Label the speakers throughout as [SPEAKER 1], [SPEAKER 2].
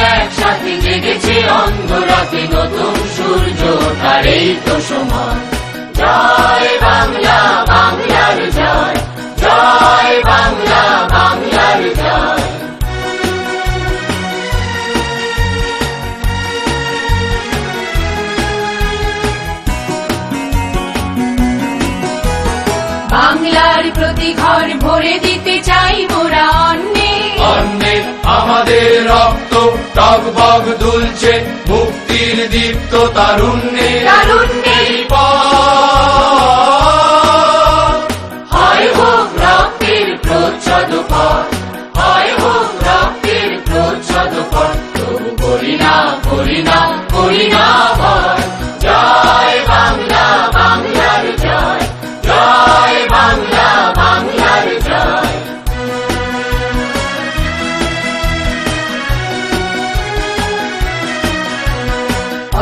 [SPEAKER 1] এসেছে অন্ধরাতে নতুন সূর্য তার এই তো সময়। জয় বাংলা, বাংলার জয়। জয় বাংলা, বাংলার জয়।
[SPEAKER 2] বাংলার প্রতি ঘর ভরে দিতে চাই মোরা
[SPEAKER 3] অন্যে টকবগ দুলছে মুক্তির দীপ্ত তারুণ্যে
[SPEAKER 2] তারুণ্যে
[SPEAKER 1] হয় হোক রক্তের প্রচ্ছদ পর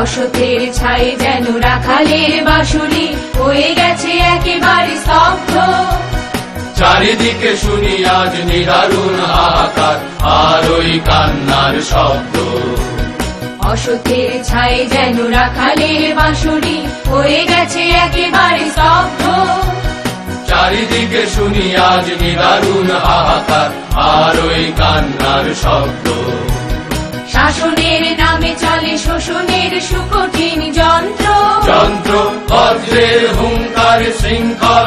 [SPEAKER 2] অসতের ছাই যেন রাখালের বাসুরি হয়ে গেছে একেবারে স্তব্ধ।
[SPEAKER 3] চারিদিকে শুনি আজ নিদারুণ হাহাকার আর ওই কান্নার শব্দ।
[SPEAKER 2] অসতের ছাই যেন রাখালের বাসুরি হয়ে গেছে একেবারে স্তব্ধ।
[SPEAKER 3] চারিদিকে শুনি আজ নিদারুণ হাহাকার আর ওই কান্নার শব্দ।
[SPEAKER 2] শাসনের নামে চলে শোষণের সুকঠিন যন্ত্র।
[SPEAKER 3] যন্ত্র বজ্রের হুঙ্কার শৃঙ্খল।